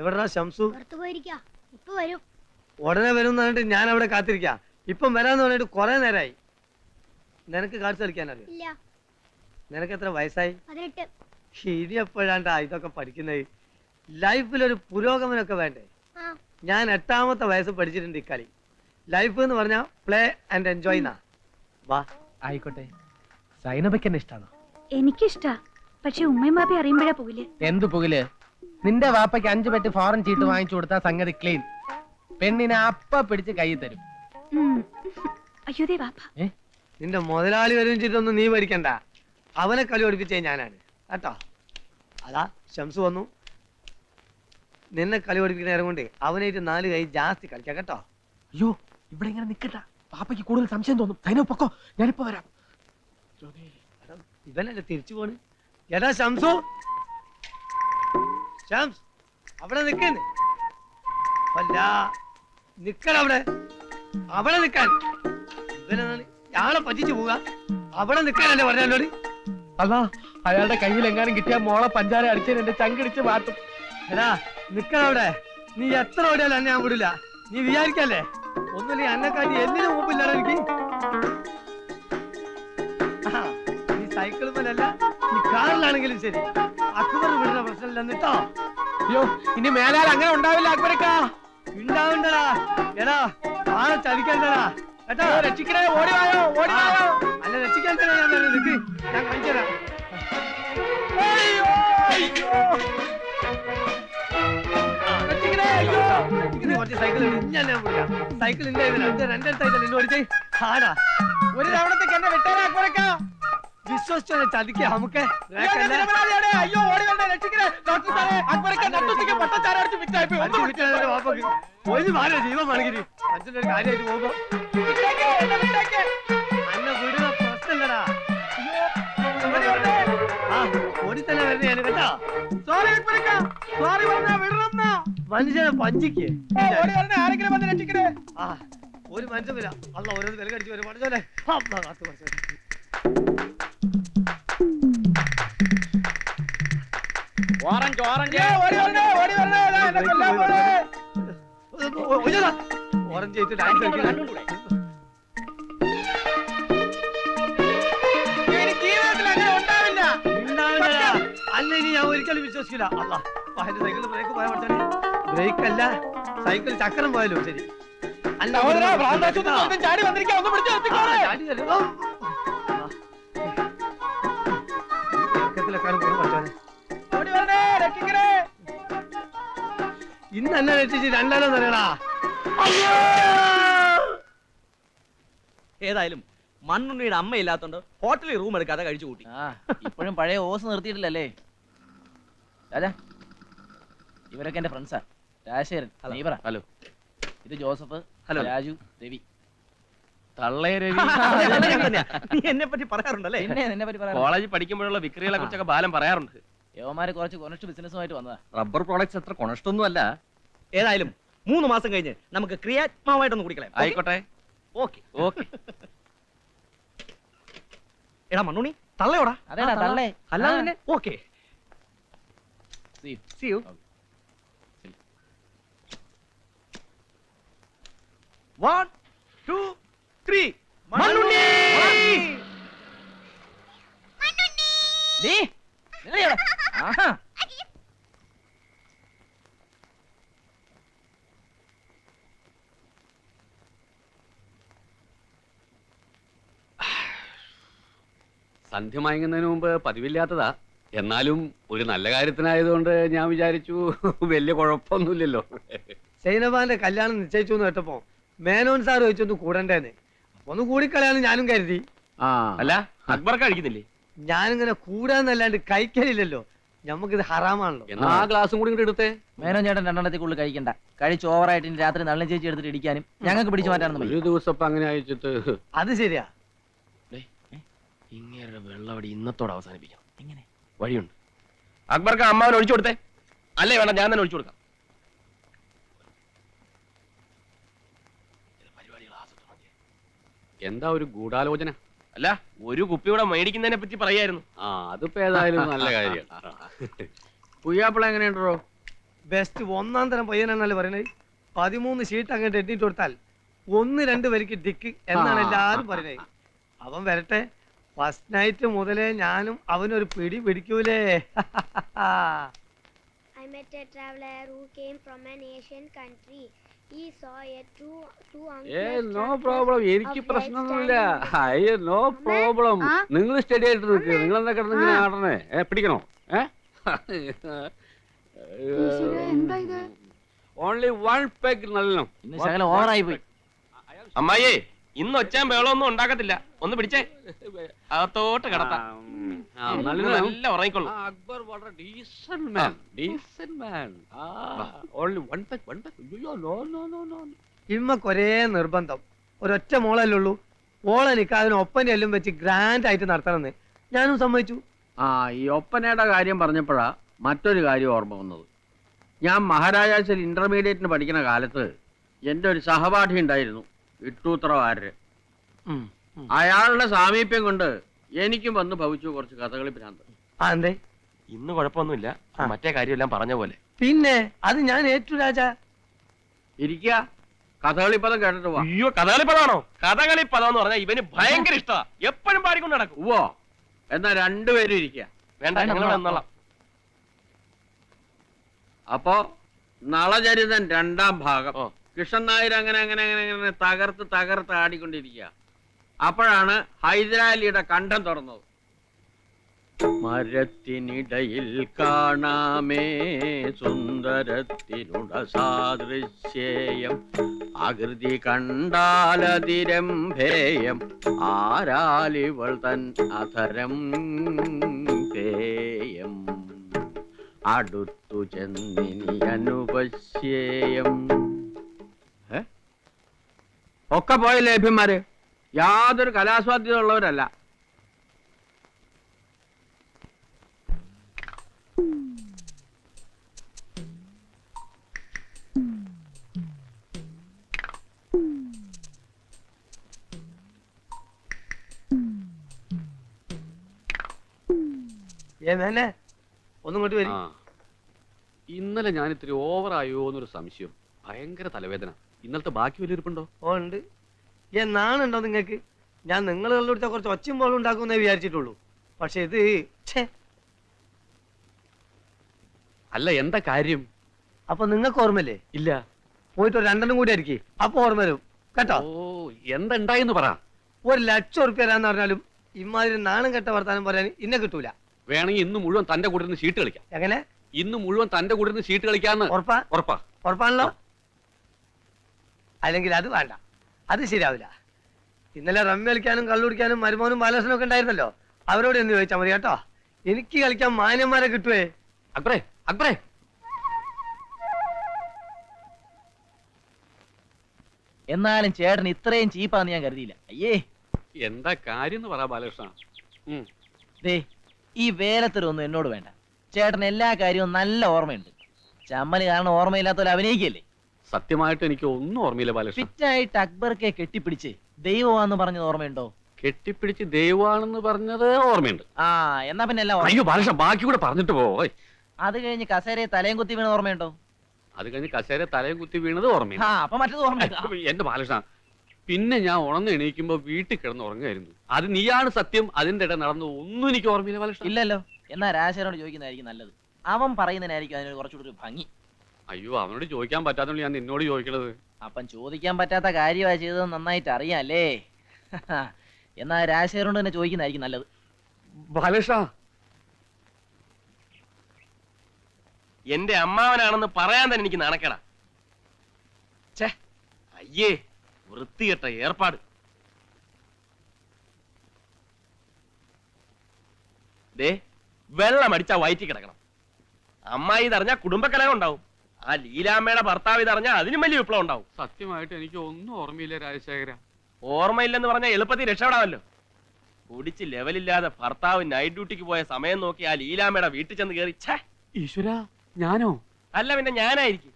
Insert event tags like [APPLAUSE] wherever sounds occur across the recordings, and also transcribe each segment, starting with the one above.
എവിടെടാ ശംസു? പുറത്തു പോയിരിക്കാ. ഇപ്പൊ വരും. ഉടനെ വരും എന്ന് പറഞ്ഞിട്ട് ഞാൻ അവിടെ കാത്തിരിക്കാം. ഇപ്പം വരാന്ന് പറഞ്ഞിട്ട് കുറെ നേരമായി നിനക്ക് കാണിച്ചു കളിക്കാൻ അറിയാം? ഇല്ല. നിനക്ക് എത്ര വയസ്സായി? പതിനെട്ട്. ഇനി എപ്പോഴാണ്ടാ ഇതൊക്കെ പഠിക്കുന്നത് ഒരു പുരോഗമനൊക്കെ വേണ്ടേ? ആ. ഞാൻ എട്ടാമത്തെ വയസ്സ് പഠിച്ചിട്ടുണ്ട് ഇക്കളി കളി. ലൈഫ് എന്ന് പറഞ്ഞാൽ പ്ലേ ആൻഡ് എൻജോയ് എന്നാ. വാ. ആയിക്കോട്ടെ. സൈനബയ്ക്ക് എന്നെ ഇഷ്ടാണോ? എനിക്കിഷ്ടാ. പക്ഷെ ഉമ്മയും ബാബി അറിയുമ്പോഴാ പോകില്ലേ എന്ത് പുകിൽ? നിന്റെ വാപ്പയ്ക്ക് അഞ്ചു പെട്ടി ഫോറൻ ചീട്ട് വാങ്ങിച്ചു കൊടുത്ത സംഗതി ക്ലീൻ പെണ്ണിനെ അപ്പ പിടിച്ച് കൈ തരും. അയ്യോ ദേ വാപ്പ. ഏ? നിന്റെ മുതലാളി വരും ചെയ്തൊന്നും നീ ഭരിക്കണ്ട അവനെ കളി പഠിപ്പിച്ചേ ഞാനാണ്. കേട്ടോ? അതാ ഷംസ് വന്നു. നിന്നെ കളി ഓടിപ്പിക്കുന്ന നേരം കൊണ്ട് അവനായിട്ട് നാല് കൈ ജാസ്തി കളിക്കാം കേട്ടോ? അയ്യോ ഇവിടെ ഇങ്ങനെ നിക്കട്ട പാപ്പയ്ക്ക് കൂടുതൽ സംശയം തോന്നും. സൈനോ പൊക്കോ ഞാനിപ്പോ വരാം. എടാ, ഇവനല്ലേ തിരിച്ചു പോണ്? എടാ ഷംസു ഷംസ് അവിടെ നിക്കുന്നു അല്ല നിക്കടവിടെ അവിടെ. ഇവനാണ് ഞാളെ പറ്റിച്ചു പോവുക. അവിടെ നിക്കാനല്ലേ പറഞ്ഞോട് അല്ല അയാളുടെ കയ്യിൽ എങ്ങാനും കിട്ടിയ മോളെ പഞ്ചാര അടിച്ചതിന് എന്റെ ചങ്കിടിച്ച് മാറ്റും എടാ നിക്കടവിടെ നീ എത്ര ഓടിയാലും എന്നെ ഞാൻ വിടില്ല. നീ വിചാരിക്കല്ലേ? ഒന്നുമില്ല എന്നെക്കാട്ടി എന്തിനു മുമ്പില്ലടാ എനിക്ക് നീ സൈക്കിൾ മേലല്ല നീ കാറിലാണെങ്കിലും ശരി. അക്ബർ വിടുന്ന പ്രശ്നമില്ല എന്നിട്ടോ അയ്യോ ഇനി മേലാൽ അങ്ങനെ ഉണ്ടാവില്ല അക്ബരക്കാ. ഉണ്ടാവണ്ടടാ എടാ ആളെ ചതിക്കണ്ടടാ കേട്ടോ? രക്ഷിക്കണേ ഓടി വായോ ഓടി വായോ. അല്ല രക്ഷിക്കണ്ടേ ഞാൻ പറയുന്നത്. നിക്ക്. ഞാൻ കാണിച്ചു തരാം. സൈക്കിൾ ഞാൻ ഞാൻ ഇല്ല രണ്ടേ സൈക്കിൾ ഇന്ന് ഓടിച്ചേ ആടാ. ഒരു തവണത്തേക്ക് എന്നെ വിട്ടേരാ അക്ബരക്കാ. വിശ്വസിച്ചോ ചതിക്ക നമുക്ക്? അയ്യോ, ഓടി വരണേ രക്ഷിക്കണേ. ഡോക്ടർ സാറേ അക്ബരക്ക നട്ടുച്ചയ്ക്ക് പട്ടച്ചാര അടിച്ച് വിറ്റായി പോയി ഒന്ന് വിളിച്ചു ഒരു മാറി ജീവൻ വേണമെങ്കിൽ അച്ഛന്റെ ഒരു കാര്യമായിട്ട് പോകുമ്പോ. അന്നെ വിടുന്ന പ്രശ്നമില്ലടാ. ഓടി തന്നെ വരുന്നേ ഞാൻ കേട്ടോ? സോറി അക്ബരക്ക സോറി പറഞ്ഞാ വിടണം മനുഷ്യനെ പഞ്ചിക്ക് ആരെങ്കിലും വന്ന് രക്ഷിക്കണേ. ആ ഒരു മനുഷ്യൻ വരാം. അല്ല ഓരോ വില കടിച്ചു വരും പറഞ്ഞോലെ കാത്തു കുറച്ച് ഓറഞ്ച് ഓറഞ്ച് ഓടി വരണേ ഓടി വരണേ ദാ എന്നെ കൊല്ലാൻ പോണേ. ഓറഞ്ച് ചെയ്തിട്ട് ഡാൻസ് കളിക്കണം എനിക്ക് ജീവിതത്തിൽ അങ്ങനെ ഉണ്ടാവില്ല. ഉണ്ടാവില്ലടാ. അല്ല ഇനി ഞാൻ ഒരിക്കലും വിശ്വസിക്കില്ല. അല്ല അതിന്റെ സൈക്കിൾ ബ്രേക്ക് പോയാൽ പഠിച്ചാൽ ബ്രേക്ക് അല്ല സൈക്കിൾ ചക്രം പോയാലോ ശരി. അല്ല സഹോദരാ, ഭ്രാന്താശുപത്രിയിൽ നിന്ന് ചാടി വന്നിരിക്കാ ഒന്ന് പിടിച്ച് നിർത്തിക്കോളെ. ചാടി വരും. ഇന്ന് എന്നെ രക്ഷിച്ച് രണ്ടാലും തരടാ. ഏതായാലും മണ്ണുണ്ണിയുടെ അമ്മയില്ലാത്തോണ്ട് ഹോട്ടലിൽ റൂം എടുക്കാതെ കഴിച്ചു കൂട്ടി. ആ ഇപ്പോഴും പഴയ ഓസ് നിർത്തിയിട്ടില്ലല്ലേ? രാജാ ഇവരൊക്കെ എന്റെ ഫ്രണ്ട്സാ രാജശേഖരൻ നീ പറ. ഹലോ. ഇത് ജോസഫ് ഹലോ. രാജു രവി. തള്ളേ രവി. [LAUGHS] നീ എന്നെ പറ്റി പറയാറുണ്ടല്ലേ? പിന്നെ നിന്നെ പറ്റി പറയാം കോളേജിൽ പഠിക്കുമ്പോഴുള്ള വിക്രികളെ കുറിച്ചൊക്കെ ബാലം പറയാറുണ്ട്. യോമാര് കുറച്ച് കൊണസ്റ്റ് ബിസിനസ്സുമായിട്ട് വന്നതാ. റബ്ബർ പ്രോഡക്ട്സ് എത്ര കൊണഷ്ടൊന്നും അല്ല ഏതായാലും മൂന്ന് മാസം കഴിഞ്ഞ് നമുക്ക് ക്രിയാത്മാവായിട്ടൊന്ന് കുടിക്കളയാം. ആയിക്കോട്ടെ. ഓക്കെ. ഓക്കെ. എടാ മണ്ണുണി തള്ളയോടാ. അതേടാ തള്ളേ. അല്ലാതെ. പിന്നെ okay. See you one two three Mannunni. ആഹാ. സന്ധ്യ മയങ്ങുന്നതിന് മുമ്പ് പതിവില്ലാത്തതാ. എന്നാലും ഒരു നല്ല കാര്യത്തിനായതുകൊണ്ട് ഞാൻ വിചാരിച്ചു വലിയ കുഴപ്പമൊന്നുമില്ലല്ലോ. സൈനബാന്റെ കല്യാണം നിശ്ചയിച്ചു എന്ന് കേട്ടപ്പോ മേനോൻ സാർ ചോദിച്ചൊന്ന് കൂടണ്ടേന്ന്. അപ്പൊ ഒന്ന് കൂടിക്കളയാന്ന് ഞാനും കരുതി. അല്ല അക്ബർ കഴിക്കുന്നില്ലേ? ഞാനിങ്ങനെ കൂടാന്നല്ലാണ്ട് കഴിക്കലില്ലല്ലോ. നമുക്കിത് ഹറാമാണല്ലോ. എന്നാ ആ ഗ്ലാസും കൂടി ഇങ്ങോട്ട് എടുത്തേ. മേനോൻ ചേട്ടൻ രണ്ടെണ്ണത്തിൽ കഴിക്കണ്ട. കഴിച്ച് ഓവറായിട്ട് ഇനി രാത്രി നല്ല ചേച്ചി എടുത്തിട്ട് ഇടിക്കാനും. ഞങ്ങൾക്ക് പിടിച്ചു മാറ്റാനൊന്നും ഒരു ദിവസം അങ്ങനെ അയച്ചിട്ട് അത് ശരിയാ. ഇങ്ങനെ വെള്ളവടി ഇന്നത്തോടെ അവസാനിപ്പിക്കണം. എങ്ങനെ? വഴിയുണ്ട്. അക്ബർക്ക് അമ്മാവൻ ഒഴിച്ചു കൊടുത്തേ. അല്ലേ വേണ്ട ഞാൻ തന്നെ ഒഴിച്ചു കൊടുക്കാം. എന്താ ഒരു ഗൂഢാലോചന? അല്ല ഒരു കുപ്പിയുടെ മേടിക്കുന്നതിനെ പറ്റി പറയായിരുന്നു. ആ അതിപ്പോ ഏതായാലും നല്ല കാര്യം. [LAUGHS] പുയ്യാപ്പിള എങ്ങനെയുണ്ടോ? ബെസ്റ്റ് ഒന്നാം തരം പയ്യനാണല്ലേ പറയുന്നത് പതിമൂന്ന് ഷീറ്റ് അങ്ങോട്ട് എണ്ണിട്ട് കൊടുത്താൽ ഒന്ന് രണ്ട് വരിക്ക് ഡിക്ക് എന്നാണ് എല്ലാരും പറയുന്നത് അവൻ വരട്ടെ. ഫസ്റ്റ് നൈറ്റ് മുതലേ ഞാനും അവനൊരു പിടി പിടിക്കൂലേ? I met a traveler who came from an Asian country. He saw a two two ഏ നോ പ്രോബ്ലം എനിക്ക് പ്രശ്നമൊന്നുമില്ല. അയ്യോ നോ പ്രോബ്ലം നിങ്ങൾ സ്റ്റഡി ആയിട്ട് നിൽക്കുക നിങ്ങൾ എന്താ കിടന്ന് ഇങ്ങനെ ആടണേ? ഏ പിടിക്കണോ? ഏ? ഓൺലി വൺ പെഗ് നല്ലോണം. ഇന്ന് ശകലം ഓവറായി പോയി. അമ്മായിയേ ഇന്ന് ഒച്ചാൻ ബഹളമൊന്നും ഉണ്ടാക്കത്തില്ല. ഒന്ന് പിടിച്ചേ. അകത്തോട്ട് കിടത്താം. നല്ല ഉറങ്ങിക്കൊള്ളു. അക്ബർ വളരെ decent man decent man only one peg one peg അയ്യോ നോ നോ നോ നോ ഇമ്മക്കൊരേ നിർബന്ധം. ഒരൊറ്റ മോളല്ലേ ഉള്ളൂ മോളെനിക്ക് അതിന് ഒപ്പനെ എല്ലാം വെച്ച് ഗ്രാൻഡ് ആയിട്ട് നടത്തണമെന്ന്. ഞാനും സമ്മതിച്ചു. ആ ഈ ഒപ്പനയുടെ കാര്യം പറഞ്ഞപ്പോഴാ മറ്റൊരു കാര്യം ഓർമ്മ വന്നത്. ഞാൻ മഹാരാജാസിൽ ഇന്റർമീഡിയറ്റിന് പഠിക്കുന്ന കാലത്ത് എന്റെ ഒരു സഹപാഠി ഉണ്ടായിരുന്നു. ഉം. അയാളുടെ സാമീപ്യം കൊണ്ട് എനിക്കും വന്ന് ഭവിച്ചു കുറച്ച് കഥകളി ഭ്രാന്ത്. ആ എന്തേ? ഇന്ന് കുഴപ്പമൊന്നുമില്ല. മറ്റേ കാര്യമെല്ലാം പറഞ്ഞ പോലെ. പിന്നെ അത് ഞാൻ ഏറ്റു രാജാ. ഇരിക്കുക കഥകളി പദം കേട്ടിട്ട് വാ. അയ്യോ കഥകളി കഥകളിപ്പദം കഥകളി പദം എന്ന് പറഞ്ഞാൽ ഇവന് ഭയങ്കര ഇഷ്ടമാ എപ്പോഴും പാടിക്കൊണ്ട് നടക്കും. എന്നാ രണ്ടുപേരും ഇരിക്കുക വേണ്ട ഞങ്ങൾ വന്നോളാം. അപ്പോ നളചരിതൻ രണ്ടാം ഭാഗം. ഓ. കൃഷ്ണൻ നായർ അങ്ങനെ അങ്ങനെ അങ്ങനെ അങ്ങനെ തകർത്ത് തകർത്ത് ആടിക്കൊണ്ടിരിക്കുക. അപ്പോഴാണ് ഹൈദരാലിയുടെ കണ്ഠം തുറന്നത്. മരത്തിനിടയിൽ കാണാമേ സുന്ദരത്തിനുട സാദൃശ്യേയം. ആകൃതി കണ്ടാലതിരംഭേയം ആരാലിവൾ തൻ അധരം പേയം. അടുത്തു ചെന്നിനി അനുപശ്യേയം? ഒക്കെ പോയ ലേഭ്യന്മാര് യാതൊരു കലാസ്വാദ്യത ഉള്ളവരല്ല ഒന്നും വരും. ഇന്നലെ ഞാൻ ഇത്തിരി ഓവറായോ എന്നൊരു സംശയം. ഭയങ്കര തലവേദന. ഇന്നലത്തെ ബാക്കി വലിയിരിപ്പുണ്ടോ? ഓ ഉണ്ട്. ഏ നാണുണ്ടോ നിങ്ങൾക്ക്? ഞാൻ നിങ്ങൾ കണ്ടുപിടിച്ച കുറച്ച് ഒച്ചയും പോലും ഉണ്ടാക്കുമെന്നേ വിചാരിച്ചിട്ടുള്ളൂ. പക്ഷെ ഇത് ഛേ. അല്ല എന്താ കാര്യം? അപ്പൊ നിങ്ങൾക്ക് ഓർമ്മല്ലേ ഇല്ല. പോയിട്ട് ഒരു രണ്ടെണ്ണം കൂടി ആയിരിക്കും. അപ്പൊ ഓർമ്മ വരും. കേട്ടോ? ഓ എന്താ ഉണ്ടായെന്ന് പറ. ഒരു ലക്ഷം ഉറുപ്പ്യ തരാന്ന് പറഞ്ഞാലും ഇമാതിരി നാണം കെട്ട വർത്താനം പറയാൻ ഇന്നെ കിട്ടൂല. വേണമെങ്കിൽ ഇന്ന് മുഴുവൻ തന്റെ കൂടെ നിന്ന് ഷീട്ട് കളിക്കാം. എങ്ങനെ? ഇന്ന് മുഴുവൻ തന്റെ കൂടെ നിന്ന് ഷീട്ട് കളിക്കാന്ന്. ഉറപ്പാ? ഉറപ്പാ. ഉറപ്പാണല്ലോ? അല്ലെങ്കിൽ അത് വേണ്ട. അത് ശരിയാവില്ല. ഇന്നലെ റമ്മി കളിക്കാനും കള്ളുടിക്കാനും മരുമോനും ബാലകൃഷ്ണനും ഒക്കെ ഉണ്ടായിരുന്നല്ലോ. അവരോട് എന്ന് ചോദിച്ചാൽ മതി കേട്ടോ. എനിക്ക് കളിക്കാൻ മാന്യന്മാരെ കിട്ടുവേ. അക്ബറേ അക്ബറേ. എന്നാലും ചേട്ടൻ ഇത്രയും ചീപ്പാന്ന് ഞാൻ കരുതിയില്ല. അയ്യേ. എന്താ കാര്യം എന്ന് പറ ബാലകൃഷ്ണ. ഉം. ദേ ഈ വേലത്തരൊന്നും എന്നോട് വേണ്ട. ചേട്ടൻ എല്ലാ കാര്യവും നല്ല ഓർമ്മയുണ്ട്. ചമ്മൽ കാരണം ഓർമ്മയില്ലാത്തവരെ അഭിനയിക്കല്ലേ? സത്യമായിട്ട് എനിക്ക് ഒന്നും ഓർമ്മയില്ല ബാലകൃഷ്ണൻ. ഫിറ്റായിട്ട് അക്ബർക്കെ കെട്ടിപ്പിടിച്ച് ദൈവമാന്ന് പറഞ്ഞത് ഓർമ്മയുണ്ടോ? കെട്ടിപ്പിടിച്ച് ദൈവമാണെന്ന് പറഞ്ഞത് ഓർമ്മയുണ്ട്. ആ എന്നാ പിന്നെ എല്ലാം ഓർമ്മ അയ്യോ ബാലകൃഷ്ണൻ ബാക്കി കൂടെ പറഞ്ഞിട്ട് പോ. ഓയ്. അത് കഴിഞ്ഞ് കസേരയെ തലയും കുത്തി വീണത് ഓർമ്മയുണ്ടോ? അത് കഴിഞ്ഞ് കസേര തലയും കുത്തി വീണത് ഓർമ്മയില്ല ആ അപ്പൊ മറ്റത് ഓർമ്മയുണ്ടോ എന്റെ ബാലകൃഷ്ണ പിന്നെ ഞാൻ ഉണർന്ന് എണീക്കുമ്പോ വീട്ടിൽ കിടന്ന് ഉറങ്ങായിരുന്നു അത് നീയാണ് സത്യം അതിന്റെ ഇട നടന്നു ഒന്നും എനിക്ക് ഓർമ്മയില്ല ബാലകൃഷ്ണൻ ഇല്ലല്ലോ. എന്നാ രാശനോട് ചോദിക്കുന്നതായിരിക്കും നല്ലത്. അവൻ പറയുന്നതിനായിരിക്കും അതിനൊരു കുറച്ചുകൂടി ഒരു ഭംഗി. അയ്യോ അവനോട് ചോദിക്കാൻ പറ്റാത്തോണ്ട് ഞാൻ നിന്നോട് ചോദിക്കണത്. അപ്പം ചോദിക്കാൻ പറ്റാത്ത കാര്യമായി ചെയ്തത് നന്നായിട്ട് അറിയാല്ലേ? [LAUGHS] എന്നാ രാജശേഖരനോട് തന്നെ ചോദിക്കുന്നതായിരിക്കും നല്ലത്. ബാലകൃഷ്ണ എന്റെ അമ്മാവനാണെന്ന് പറയാൻ തന്നെ എനിക്ക് നാണക്കേടാ. ഛേ അയ്യേ വൃത്തികെട്ട ഏർപ്പാട്. ദേ വെള്ളം അടിച്ചാ വയറ്റി കിടക്കണം. അമ്മായി ഇതറിഞ്ഞാ കുടുംബക്കലകം ഉണ്ടാവും. ആ ലീലാമ്മയുടെ ഭർത്താവ് ഇതറിഞ്ഞാൽ അതിനും വലിയ വിപ്ലവം ഉണ്ടാവും. സത്യമായിട്ട് എനിക്ക് ഒന്നും ഓർമ്മയില്ല രാജശേഖര. ഓർമ്മയില്ലെന്ന് പറഞ്ഞാൽ എളുപ്പത്തിൽ രക്ഷപ്പെടാമല്ലോ. കുടിച്ച് ലെവലില്ലാതെ ഭർത്താവ് നൈറ്റ് ഡ്യൂട്ടിക്ക് പോയ സമയം നോക്കി ആ ലീലാമ്മയുടെ വീട്ടിൽ ചെന്ന് കയറി ഛേ! ഈശ്വര ഞാനോ? അല്ല പിന്നെ ഞാനായിരിക്കും.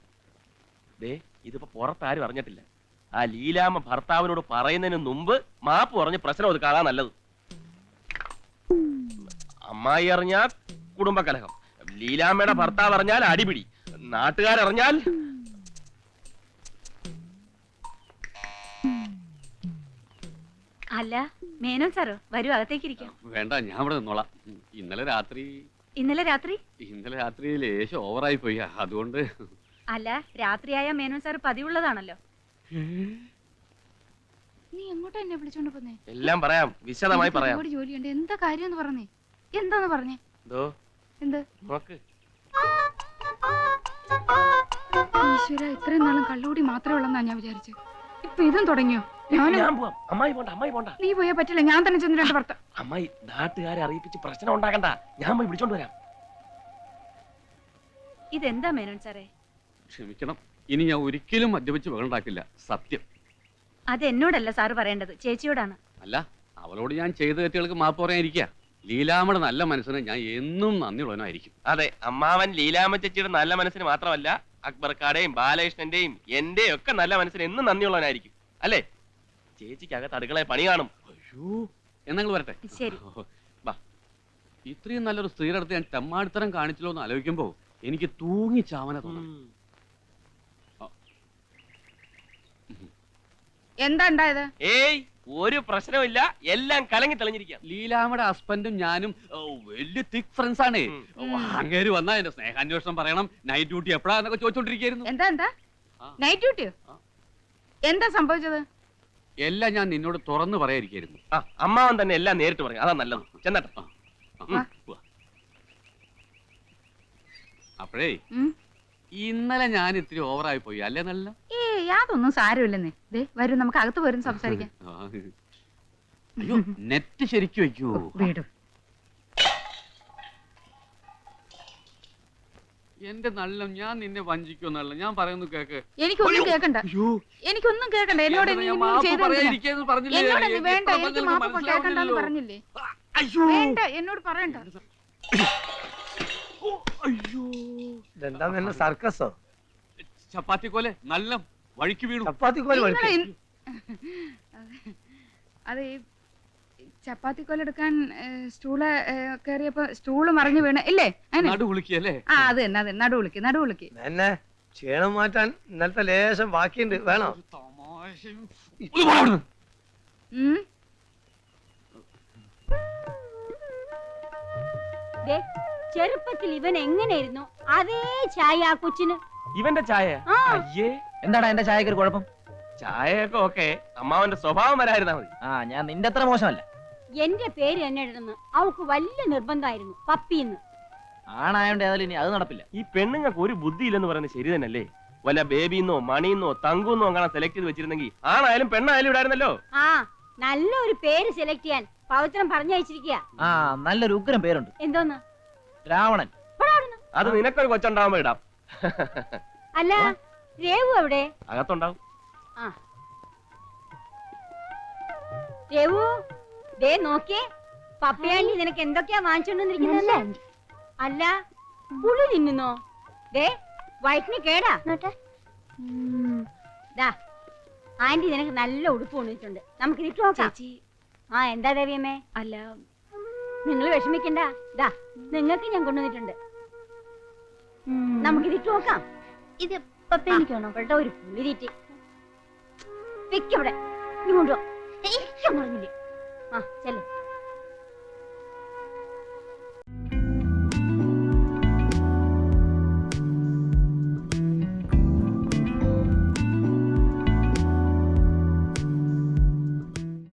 ദേ ഇതിപ്പോ പുറത്താരും അറിഞ്ഞിട്ടില്ല. ആ ലീലാമ്മ ഭർത്താവിനോട് പറയുന്നതിന് മുമ്പ് മാപ്പ് പറഞ്ഞ് പ്രശ്നം ഒതുക്കാതാ നല്ലത്. അമ്മായി അറിഞ്ഞാൽ കുടുംബകലഹം. ലീലാമ്മയുടെ ഭർത്താവ് അറിഞ്ഞാൽ അടിപിടി. നാട്ടുകാരറിഞ്ഞാൽ അല്ല മേനോൻ സാറോ വരൂ അകത്തേക്ക് ഇരിക്കാം വേണ്ട ഞാൻ ഇവിടെ നിന്നോളാം. ഇന്നലെ രാത്രി ഇന്നലെ രാത്രി? ഇന്നലെ രാത്രി ലേശം ഓവറായി പോയി അതുകൊണ്ട്. അല്ല രാത്രിയായ മേനോൻ സാർ പതിവുള്ളതാണല്ലോ. നീ എങ്ങോട്ടാ എന്നെ വിളിച്ചോണ്ട് പോന്നേ? എല്ലാം പറയാം വിശദമായി പറയാം. ഒരുപാട് ജോലിയുണ്ട് എന്താ കാര്യം എന്ന് പറഞ്ഞേ? എന്താന്ന് പറഞ്ഞേ? എന്തോ? എന്ത്? നോക്ക്. ഈശ്വര ഇത്രയും നാളും കള്ളുകൂടി മാത്രമേ ഉള്ളെന്നാ ഞാൻ വിചാരിച്ചു ഇപ്പൊ ഇതും തുടങ്ങിയോ? ഞാൻ പോവാം. അമ്മായി പോണ്ട അമ്മായി പോണ്ട. നീ പോയാ പറ്റില്ല ഞാൻ തന്നെ ചെന്ന് രണ്ട് ഭർത്ത അമ്മായി നാട്ടുകാരെ അറിയിപ്പിച്ച് പ്രശ്നം ഉണ്ടാക്കണ്ട. ഞാൻ പോയി വിളിച്ചോണ്ട് വരാം. ഇതെന്താ മേനോൻ സാറേ? ക്ഷമിക്കണം. ഇനി ഞാൻ ഒരിക്കലും മദ്യപിച്ച് വെള്ളണ്ടാക്കില്ല സത്യം. അത് എന്നോടല്ല സാറ് പറയേണ്ടത്. ചേച്ചിയോടാണ്. അല്ല അവളോട് ഞാൻ ചെയ്ത തെറ്റുകൾക്ക് മാപ്പ് പറയാനിരിക്കുക ലീലാമ്മയുടെ നല്ല മനസ്സിന് ഞാൻ എന്നും നന്ദിയുള്ളവനായിരിക്കും. അതെ അമ്മാവൻ ലീലാമ്മ ചേച്ചിയുടെ നല്ല മനസ്സിന് മാത്രമല്ല അക്ബർക്കാടെയും ബാലകൃഷ്ണന്റെയും എന്റെയും ഒക്കെ നല്ല മനസ്സിന് എന്നും നന്ദിയുള്ളവനായിരിക്കും. അല്ലേ? ചേച്ചിക്കകത്ത് അടുക്കളെ പണി കാണും. അയ്യോ എന്നങ്ങൾ വരട്ടെ? ശരി. വാ. ഇത്രയും നല്ലൊരു സ്ത്രീയുടെ അടുത്ത് ഞാൻ തെമ്മാടിത്തരം കാണിച്ചല്ലോ എന്ന് ആലോചിക്കുമ്പോ എനിക്ക് തൂങ്ങി ചാവന തോന്നുന്നു എന്താ ഉണ്ടായത്? ഏയ് ഒരു പ്രശ്നമില്ല എല്ലാം കലങ്ങി തെളിഞ്ഞിരിക്കാം ലീലാമ്മയുടെ ഹസ്ബൻഡും ഞാനും ഓ, വലിയ തിക് ഫ്രണ്ട്സ് ആണ്. അങ്ങേര് വന്നാ എന്റെ സ്നേഹാന്വേഷണം പറയണം. നൈറ്റ് ഡ്യൂട്ടി എപ്പോഴാന്നൊക്കെ ചോദിച്ചോണ്ടിരിക്കുന്നു എന്താ എന്താ? ആ. നൈറ്റ് ഡ്യൂട്ടിയോ ആ. എന്താ സംഭവിച്ചത്? എല്ലാം ഞാൻ നിന്നോട് തുറന്നു പറയാതിരിക്കായിരുന്നു ആ അമ്മാവൻ തന്നെ എല്ലാം നേരിട്ട് പറയും അതാ നല്ലത്. ചെന്നട്ടെ. അപ്പോഴേ ഉം. ഇന്നലെ ഞാൻ ഇത്തിരി ഓവറായി പോയി. അല്ലേ നല്ല? ഏ യാതൊന്നും സാരമില്ലെന്നേ. ദേ വരൂ നമുക്ക് അകത്ത് വരും സംസാരിക്കാം. അയ്യോ നെറ്റ് ശരിക്കും വെക്കൂ. വീടും. എന്റെ നല്ല ഞാൻ നിന്നെ വഞ്ചിക്കുമെന്നല്ല ഞാൻ പറയുന്നു കേക്ക്. എനിക്കൊന്നും കേക്കണ്ട. എനിക്കൊന്നും കേക്കണ്ട. എന്നോട്? എന്നോട് വേണ്ട. എനിക്ക് മാപ്പ്. പറഞ്ഞില്ലേ? വേണ്ട എന്നോട് പറയണ്ട. അയ്യോ. ഇതെന്താ തന്നെ സർക്കസോ? ചപ്പാത്തി കോലെ നല്ല വഴിക്ക് വീണു. ചപ്പാത്തി കോൽ നിങ്ങൾ വഴിക്ക്. ഇൻ- അത് ഈ ചപ്പാത്തി കൊലെടുക്കാൻ സ്റ്റൂൾ കയറിയപ്പോ സ്റ്റൂൾ മറിഞ്ഞു വീണ്. ഇല്ലേ? അതിന് നടു വിളിക്കല്ലേ ആ അത് തന്നെ അത് നടു വിളിക്ക് നടു വിളിക്ക്. എന്നെ ക്ഷീണം മാറ്റാൻ ഇന്നലത്തെ ലേശം ബാക്കിയുണ്ട്. വേണോ? തമാശയും. ഒന്ന് പോടാ അവിടുന്ന്. ഉം. ചെറുപ്പത്തിൽ ഇവൻ എങ്ങനെയായിരുന്നു അതേ ചായ ആ കൊച്ചിന്. ഇവന്റെ ചായ? ആ. അയ്യേ. എന്താടാ എന്റെ ചായക്ക് ഒരു കുഴപ്പം? ചായയൊക്കെ ഓക്കെ. അമ്മാവന്റെ സ്വഭാവം വരായിരുന്നാ മതി. ആ ഞാൻ നിന്റെ അത്ര മോശമല്ല. എന്റെ പേര് തന്നെ ഇടുന്നു അവൾക്ക് വലിയ നിർബന്ധമായിരുന്നു പപ്പിന്ന്. ആണായോണ്ട് ഏതായാലും ഇനി അത് നടപ്പില്ല. ഈ പെണ്ണുങ്ങൾക്ക് ഒരു ബുദ്ധി ഇല്ലെന്ന് പറയുന്നത് ശരി തന്നെയല്ലേ? വല്ല ബേബിന്നോ മണിന്നോ തങ്കുന്നോ അങ്ങനെ സെലക്ട് ചെയ്ത് വെച്ചിരുന്നെങ്കിൽ ആണായാലും പെണ്ണായാലും ഇടായിരുന്നല്ലോ ആ നല്ലൊരു പേര് സെലക്ട് ചെയ്യാൻ പവിത്രം പറഞ്ഞയച്ചിരിക്കുക ആ നല്ലൊരു ഉഗ്രം പേരുണ്ട്. എന്തോന്ന്? രാവണൻ. അത് നിനക്കൊരു കൊച്ചുണ്ടാവുമ്പോ ഇടാം. അല്ല രേവു അവിടെ അകത്തുണ്ടാവും. രേവു ദേ നോക്കിയേ. പപ്പയാണ്ടി നിനക്ക് എന്തൊക്കെയാ വാങ്ങിച്ചോണ്ടിരിക്കുന്നല്ലേ അല്ല പുളി തിന്നുന്നോ? ദേ വയറ്റിന് കേടാ. ദാ ആന്റി നിനക്ക് നല്ല ഉടുപ്പ് കൊണ്ടിട്ടുണ്ട് നമുക്ക് ഇതിട്ട് നോക്കാം. ആ എന്താ ദേവിയമ്മേ? അല്ല നിങ്ങൾ വിഷമിക്കണ്ട. ദാ നിങ്ങൾക്ക് ഞാൻ കൊണ്ടുവന്നിട്ടുണ്ട്. നമുക്ക് ഇതിട്ട് നോക്കാം. ഇത് പപ്പേനിക്കാണോ കേട്ടോ ഒരു പുളി തീറ്റി. വെക്കവിടെ ഇങ്ങോട്ടോ പറഞ്ഞില്ലേ? ആ ചെല്ലേ.